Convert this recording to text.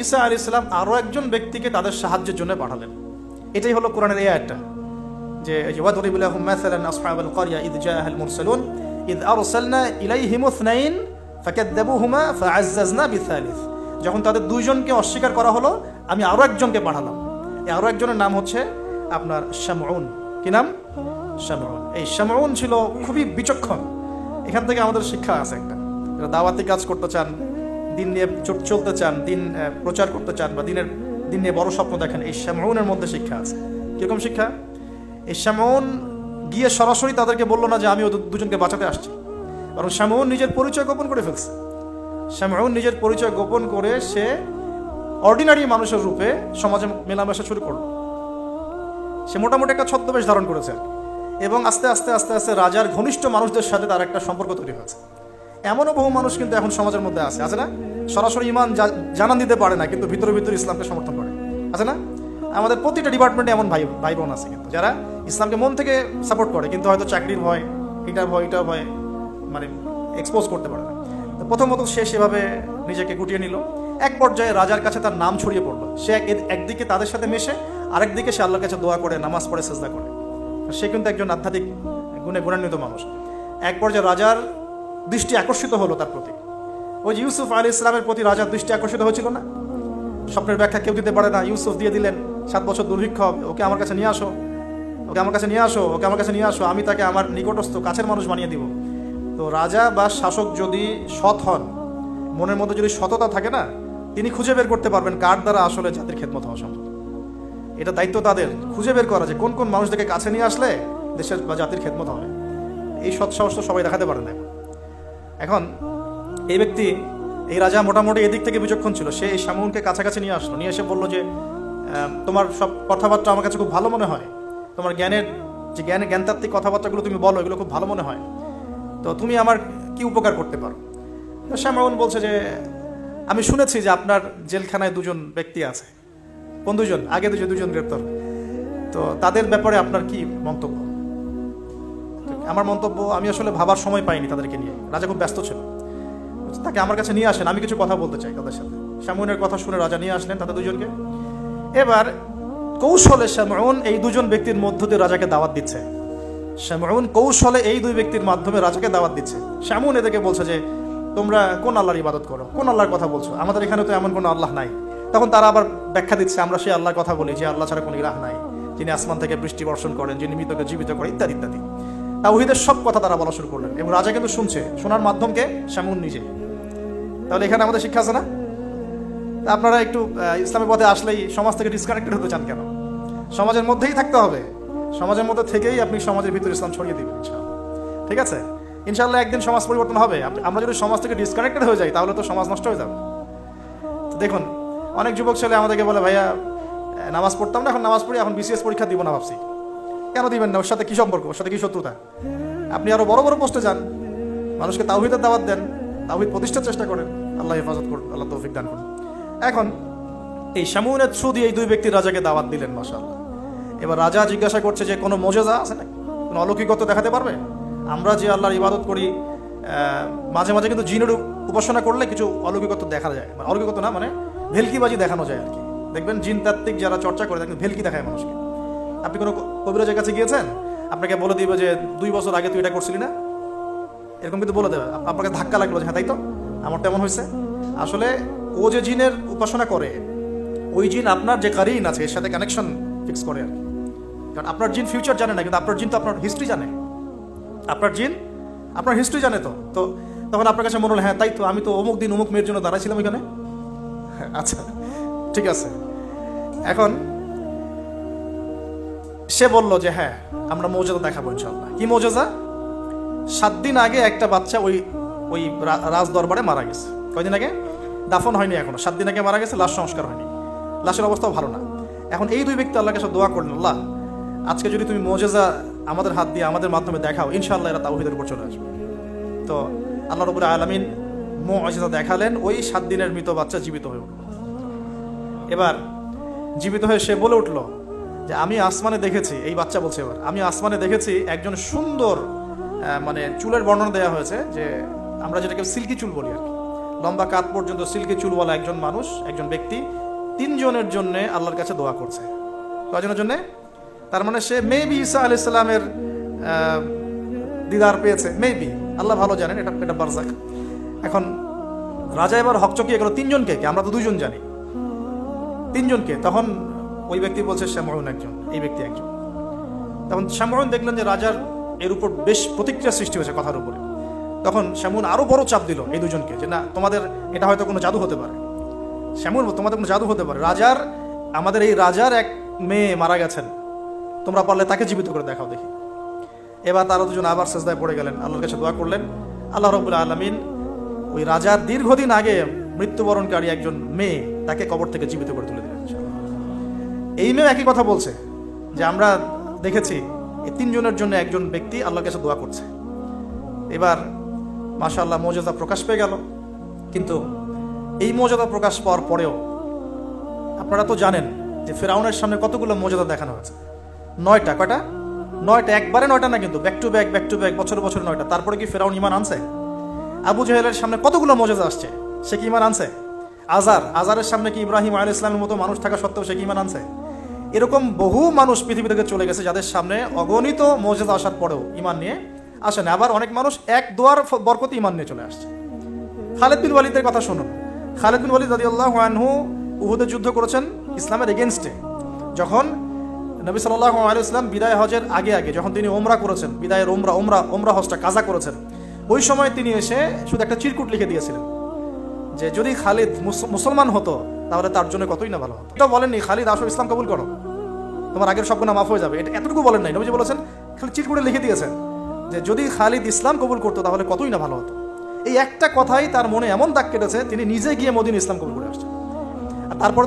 ঈসা আলী ইসলাম আরও একজন ব্যক্তিকে তাদের সাহায্যের জন্য পাঠালেন। এটাই হলো কোরআনের এই আয়াতটা। যে ওয়াদরিব লাহুম মাসালান আসহাবাল ক্বরিয়া ইদ জাআহাল মুরসালুন, ইদ আরসালনা ইলাইহিম ইসনাইন ফাকাদ্দাবুহুমা ফাআজ্জাজনা বিথালিস যখন তাদের দুইজনকে অস্বীকার করা হলো, আমি আরও একজনকে পাঠালাম। এই আরও একজনের নাম হচ্ছে আপনার শামউন। কি নাম? শামউন। এই শামউন ছিল খুবই বিচক্ষণ। এখান থেকে আমাদের শিক্ষা আছে একটা। দাওয়াতি কাজ করতে চান দিন নিয়ে চলতে চান, দিন প্রচার করতে চান বা দিনের, দিন নিয়ে বড় স্বপ্ন দেখেন, এই শ্যামউনের মধ্যে শিক্ষা আছে। কীরকম শিক্ষা? এই শ্যামউন গিয়ে সরাসরি তাদেরকে বলল না যে আমি ওদের দুজনকে বাঁচাতে আসছি। বরং শ্যামউন নিজের পরিচয় গোপন করে ফেলছে। শ্যামউন নিজের পরিচয় গোপন করে সে অর্ডিনারি মানুষের রূপে সমাজে মেলামেশা শুরু করল। সে মোটামুটি একটা ছদ্মবেশ ধারণ করেছে এবং আস্তে আস্তে আস্তে আস্তে রাজার ঘনিষ্ঠ মানুষদের সাথে তার একটা সম্পর্ক তৈরি হয়েছে। এমনও বহু মানুষ কিন্তু এখন সমাজের মধ্যে আছে। আছে না? সরাসরি ইমান জানান দিতে পারে না, কিন্তু ভিতরে ভিতরে ইসলামকে সমর্থন করে। আছে না? আমাদের প্রতিটা ডিপার্টমেন্টে এমন ভাই ভাই বোন আছে কিন্তু, যারা ইসলামকে মন থেকে সাপোর্ট করে, কিন্তু হয়তো চাকরির ভয় এটার ভয় এটা ভয় মানে এক্সপোজ করতে পারে না। তো প্রথমত সে সেভাবে নিজেকে গুটিয়ে নিল। এক পর্যায়ে রাজার কাছে তার নাম ছড়িয়ে পড়ল। সে একদিকে তাদের সাথে মেশে, আরেকদিকে সে আল্লাহর কাছে দোয়া করে, নামাজ পড়ে, সেজদা করে। সে কিন্তু একজন আধ্যাত্মিক, গুণে গুণান্বিত মানুষ। এক পর্যায়ে রাজার দৃষ্টি আকর্ষিত হলো তার প্রতি। ওই যে ইউসুফ আলী ইসলামের প্রতি রাজার দৃষ্টি আকর্ষিত হয়েছিল না? স্বপ্নের ব্যাখ্যা কেউ দিতে পারে না। ইউসুফ দিয়ে দিলেন, সাত বছর দুর্ভিক্ষ হবে ওকে আমার কাছে নিয়ে আসো, ওকে আমার কাছে নিয়ে আসো, ওকে আমার কাছে নিয়ে আসো, আমি তাকে আমার নিকটস্থ কাছের মানুষ বানিয়ে দিব। তো রাজা বা শাসক যদি সৎ হন, মনের মধ্যে যদি সততা থাকে না, তিনি খুঁজে বের করতে পারবেন কার দ্বারা আসলে জাতির খেদমত হওয়া সম্ভব। এটা দায়িত্ব তাদের, খুঁজে বের করা যে কোন কোন মানুষদেরকে কাছে নিয়ে আসলে দেশের বা জাতির খেদমত হবে। এই সৎ সাহস তো সবাই দেখাতে পারে না। এখন এই ব্যক্তি, এই রাজা মোটামুটি এদিক থেকে বিচক্ষণ ছিল। সে এই শামুনকে কাছাকাছি নিয়ে আসলো। নিয়ে এসে বলল যে তোমার সব কথাবার্তা আমার কাছে খুব ভালো মনে হয়। তোমার জ্ঞানের যে জ্ঞানের জ্ঞানতাত্ত্বিক কথাবার্তাগুলো তুমি বলো, এগুলো খুব ভালো মনে হয়। তো তুমি আমার কি উপকার করতে পারো? তো শ্যামাউন বলছে যে, আমি শুনেছি যে আপনার জেলখানায় দুজন ব্যক্তি আছে। কোন দুজন? আগে দুজন দুজন গ্রেপ্তার। তো তাদের ব্যাপারে আপনার কি মন্তব্য? আমার মন্তব্য আমি আসলে ভাবার সময় পাইনি তাদেরকে নিয়ে। রাজা খুব ব্যস্ত ছিল। তাকে আমার কাছে নিয়ে আসেন, আমি কিছু কথা বলতে চাই তাদের সাথে। শ্যামনের কথা শুনে রাজা নিয়ে আসলেন তাদের দুজনকে। এবার কৌশলে শ্যামন এই দুজন ব্যক্তির মধ্য দিয়ে রাজাকে দাওয়াত দিচ্ছে। শ্যামন কৌশলে এই দুই ব্যক্তির মাধ্যমে রাজাকে দাওয়াত দিচ্ছে। শ্যামন এদেরকে বলছে যে, তোমরা কোন আল্লাহর ইবাদত করো? কোন আল্লাহর কথা বলছো? আমাদের এখানে তো এমন কোনো আল্লাহ নাই। তখন তারা আবার ব্যাখ্যা দিচ্ছে, আমরা সেই আল্লাহর কথা বলি, যে আল্লাহ ছাড়া কোনো ইলাহ নাই। যিনি আসমান থেকে বৃষ্টি বর্ষণ করেন, যিনি মৃতকে জীবিত করেন ইত্যাদি ইত্যাদি। তাওহিদের সব কথা তারা বলা শুরু করলেন এবং রাজা কিন্তু শুনছে, শোনার মাধ্যমকে শ্যামুন নিজে। তাহলে এখানে আমাদের শিক্ষা আছে না? আপনারা একটু ইসলামের পথে আসলেই সমাজ থেকে ডিসকানেক্টেড হতে চান কেন? সমাজের মধ্যেই থাকতে হবে। সমাজের মধ্যে থেকেই আপনি সমাজের ভিতরে ইসলাম ছড়িয়ে দিবেন ঠিক আছে? ইনশাল্লাহ একদিন সমাজ পরিবর্তন হবে। আমরা যদি সমাজ থেকে ডিসকানেক্টেড হয়ে যাই, তাহলে তো সমাজ নষ্ট হয়ে যাবে। দেখুন, অনেক যুবক ছেলে আমাদেরকে বলে, ভাইয়া নামাজ পড়তাম না, এখন নামাজ পড়ি, এখন বিসিএস পরীক্ষা দিব না ভাবছি। কেন দিবেন না? ওর সাথে কি সম্পর্ক? ওর সাথে কি শত্রুতা? আপনি আরও বড় বড় পোস্টে যান। মানুষকে তাওহিদের দাওয়াত দেন, তাওহিদ প্রতিষ্ঠার চেষ্টা করেন। আল্লাহ হেফাজত করুন, আল্লাহ তৌফিক দান করুন। এখন, এই শামুনের থ্রু দিয়ে এই দুই ব্যক্তি রাজাকে দাওয়াত দিলেন, মাশাআল্লাহ। এবার রাজা জিজ্ঞাসা করছে যে, কোনো মজেজা আছে না কোনো অলৌকিকত্ব দেখাতে পারবে? আমরা যে আল্লাহর ইবাদত করি মাঝে মাঝে কিন্তু জিনের উপাসনা করলে কিছু অলৌকিকত্ব দেখা যায়। মানে অলৌকিকত্ব না মানে ভেলকিবাজি দেখানো যায় আর কি। দেখবেন জিন তাত্ত্বিক যারা চর্চা করে, দেখবেন ভেলকি দেখায় মানুষকে। আপনি কোনো কবিরাজের কাছে গিয়েছেন? আপনাকে বলে দিবে যে দুই বছর আগে তুই এটা করছিলি না? এরকম কিন্তু বলে দেবে। আপনাকে ধাক্কা লাগল যে হ্যাঁ তাই তো? আমার তেমন হয়েছে। আসলে ও যে জিনের উপাসনা করে ওই জিন আপনার যে কারিন আছে এর সাথে কানেকশন ফিক্স করে আর। কারণ আপনার জিন ফিউচার জানে না কিন্তু আপনার জিন তো আপনার হিস্ট্রি জানে। আপনার জিন আপনার হিস্ট্রি জানে তো। তো তখন আপনার কাছে মনে হলো হ্যাঁ তাই তো আমি তো অমুক দিন অমুক মেয়ের জন্য দাঁড়াইছিলাম হ্যাঁ, আচ্ছা ঠিক আছে। এখন সে বলল যে হ্যাঁ আমরা মৌজাদা দেখাবো ইনশাল্লাহ কি মৌজাদা? সাত দিন আগে একটা বাচ্চা ওই ওই রাজ দরবারে মারা গেছে। কয়দিন আগে? দাফন হয়নি এখনও। সাত দিন আগে মারা গেছে, লাশ সংস্কার হয়নি। লাশের অবস্থাও ভালো না। এখন এই দুই ব্যক্তি আল্লাহর কাছে দোয়া করলেন, আল্লাহ, আজকে যদি তুমি মোজেজা আমাদের হাত দিয়ে আমাদের মাধ্যমে দেখাও, ইনশাআল্লাহ এরা তাওহিদের উপর চলে আসবে। তো আল্লাহ রবুল আলমিন মোজেজা দেখালেন, ওই সাত দিনের মৃত বাচ্চা জীবিত হয়ে উঠল। এবার জীবিত হয়ে সে বলে উঠল যে আমি আসমানে দেখেছি, এই বাচ্চা বলছে এবার, আমি আসমানে দেখেছি একজন সুন্দর মানে চুলের বর্ণনা দেওয়া হয়েছে যে আমরা যেটাকে সিল্কি চুল বলি আর কি। লম্বা কাত পর্যন্ত সিল্কি চুলওয়ালা একজন মানুষ, একজন ব্যক্তি, তিনজনের জন্যে আল্লাহর কাছে দোয়া করছে। কজনের জন্যে? তার মানে সে মেবি ঈসা আলি ইসলামের দিদার পেয়েছে মেবি আল্লাহ ভালো জানেন, এটা এটা বারজাক। এখন রাজা এবার হকচকিয়ে গেল তিনজনকে আমরা তো দুজন জানি। তিনজনকে, তখন ওই ব্যক্তি বলছে শ্যামরুন একজন, এই ব্যক্তি একজন। তখন শ্যামরুন দেখলেন যে রাজার এর উপর বেশ প্রতিক্রিয়া সৃষ্টি হয়েছে কথার উপরে। তখন শ্যামুন আরও বড় চাপ দিল এই দুজনকে যে, না, তোমাদের এটা হয়তো কোনো জাদু হতে পারে। শ্যামুন তোমাদের কোনো জাদু হতে পারে। রাজার, আমাদের এই রাজার এক মেয়ে মারা গেছেন। তোমরা পারলে তাকে জীবিত করে দেখাও দেখি। এবার তারা দুজন আবার সেজদায় পড়ে গেলেন। আল্লাহর কাছে দোয়া করলেন, আল্লাহ রবুল্লা আলমিন ওই রাজার দীর্ঘদিন আগে মৃত্যুবরণকারী একজন মেয়ে তাকে কবর থেকে জীবিত করে তুলে এই মেয়ে একই কথা বলছে, যে আমরা দেখেছি এই তিনজনের জন্য একজন ব্যক্তি আল্লাহর কাছে দোয়া করছে। এবার মাশাআল্লাহ মর্যাদা প্রকাশ পেয়ে গেল, কিন্তু এই মর্যাদা প্রকাশ পাওয়ার পরেও আপনারা তো জানেন যে ফেরাউনের সামনে কতগুলো মর্যাদা দেখানো হয়েছে। নয়টা, কয়টা? নয়টা, একবারে নয়টা না কিন্তু back to back back to back বছর বছর নয়টা। তারপরে কি ফেরাউন ইমান আনছে? আবু জাহেলের সামনে কতগুলো মর্যাদা আসছে, সে কি ইমান আনছে? আজার আজারের সামনে কি ইব্রাহিম আল ইসলামের মতো মানুষ থাকা সত্ত্বেও সে কি ইমান আনছে? এরকম বহু মানুষ পৃথিবী থেকে চলে গেছে যাদের সামনে অগণিত মর্যাদা আসার পরেও ইমান নিয়ে আসে না। আবার অনেক মানুষ এক দোয়ার বরকতে ইমান নিয়ে চলে আসছে। খালেদ বিন ওয়ালিদের কথা শুনুন। খালেদ বিন ওয়ালিদ রাদিয়াল্লাহু আনহু উহুদে যুদ্ধ করেছেন ইসলামের এগেনস্টে যখন নবী সাল্লাল্লাহু আলাইহি ইসলাম বিদায় হজের আগে আগে, যখন তিনি ওমরা করেছেন, বিদায়ের ওমরা ওমরা ওমরা হজটা কাজা করেছেন, ওই সময় তিনি এসে শুধু একটা চিরকুট লিখে দিয়েছিলেন যে যদি খালিদ মুসলমান হতো, তাহলে তার জন্য কতই না ভালো হতো। এটা বলেননি, খালিদ আসো ইসলাম কবুল করো। তোমার আগের সব গুণা মাফ হয়ে যাবে। এটা এতটুকু বলেন নাই। নবীজি বলেছেন, খালি চিট করে লিখে দিয়েছেন যে, যদি খালিদ ইসলাম কবুল করতো, তাহলে কতই না ভালো হতো? এই একটা কথাই তার মনে এমন দাগ কেটেছে, তিনি নিজে গিয়ে মদিন ইসলাম কবুল করে আসছেন। আর তারপর